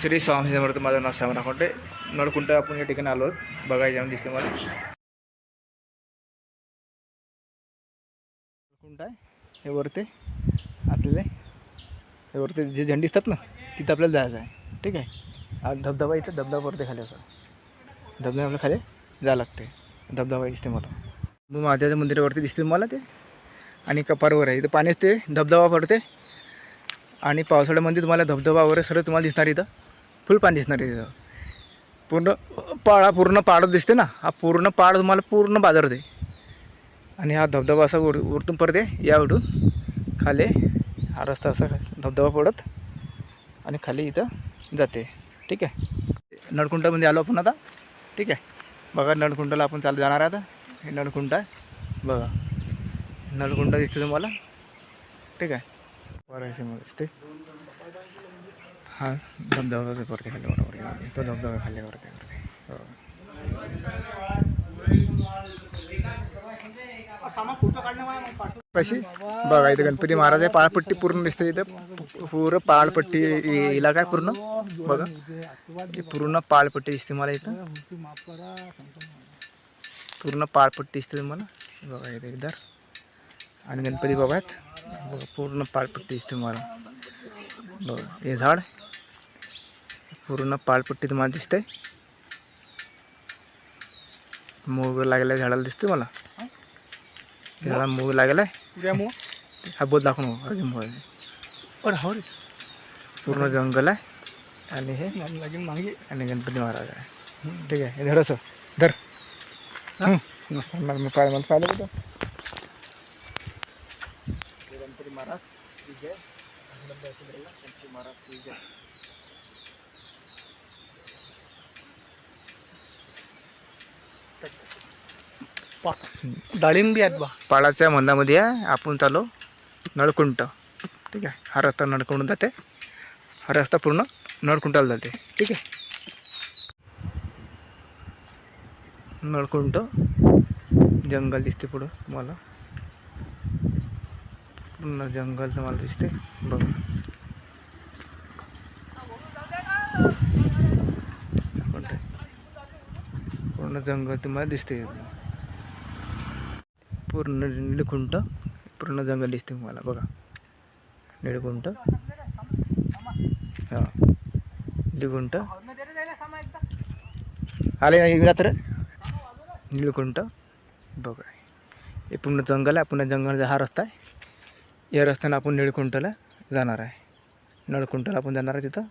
श्री स्वामी समर्थ माझं नाव सामना कोणते नळकुंट आपण या ठिकाणी आलो आहोत. बघायला जाऊन दिसते मला नळकुंट आहे. हे वरते आपल्याला हे वरते जे झेंडी दिसतात ना तिथं आपल्याला जायचं आहे. ठीक आहे? हा धबधबा इथं धबधबा वरती खाली असं. धबधबा आपल्या खाली जावं लागते. धबधबा दिसते मला. मग महादेवाच्या मंदिरावरती दिसते मला ते. आणि कपारवर आहे. इथं पाणीच ते धबधबा पडते. आणि पावसाळ्यामध्ये तुम्हाला धबधबा वगैरे सर्व तुम्हाला दिसणार इथं. फुल पाणी दिसणार आहे इथं. पूर्ण पाळा पूर्ण पाड दिसते ना? हा पूर्ण पाड तुम्हाला पूर्ण बाजारते आणि हा धबधबा असा उर उरतून पडते यावडून या खाली हा रस्ता असा धबधबा पडत. आणि खाली इथं जाते. ठीक आहे? नळकुंटामध्ये आलो आपण आता. ठीक आहे? बघा नळकुंटाला आपण चालू जाणार आहे आता. हे नळकुंट आहे. बघा. नळकुंड दिसते तुम्हाला. ठीक आहे? वरायचे दिसते हा धबधबा वरती खाली बरोबर तो धबधबा खाली वरती वरती कशी बघा इथे गणपती महाराज आहे पाळपट्टी पूर्ण दिसते इथं पूर्ण पाळपट्टी इलाका आहे पूर्ण बघा पूर्ण पाळपट्टी दिसते मला इथं पूर्ण पाळपट्टी दिसते तुम्हाला बघा इथे एकदा आणि गणपती बघात बघा पूर्ण पाळपट्टी दिसते मला बघा हे झाड. पूर्ण पाळपट्टी तुम्हाला दिसते मूग लागलाय झाडाला दिसते मला झाडाला मूग लागलाय. हा बोध दाखव नको, अजून मूग. पूर्ण जंगल आहे. आणि हे आणि गणपती महाराज आहे. ठीक आहे हे धर. मला पाहिलं कुठं गणपती महाराज की जय. गणपती महाराज की जय डाळिंबी आहेत बा. पाळाच्या मंदामध्ये आहे. आपण चालू नळकुंट. ठीक आहे. हा रस्ता नळकुंड जाते. हा रस्ता पूर्ण नळकुंटाला जाते. ठीक आहे. नळकुंट. जंगल दिसते पुढं तुम्हाला. पूर्ण जंगल तुम्हाला दिसते बघा. पूर्ण जंगल तुम्हाला दिसते पूर्ण निळकुंट पूर्ण जंगल दिसते तुम्हाला. बघा. निळकुंट. हां. निळकुंट. आले नाही रात्र निळकुंट. बघा. हे पूर्ण जंगल आहे. पूर्ण जंगलचा हा रस्ता आहे. या रस्त्यानं आपण निळकुंठला जाणार आहे. नळकुंटला आपण जाणार आहे तिथं.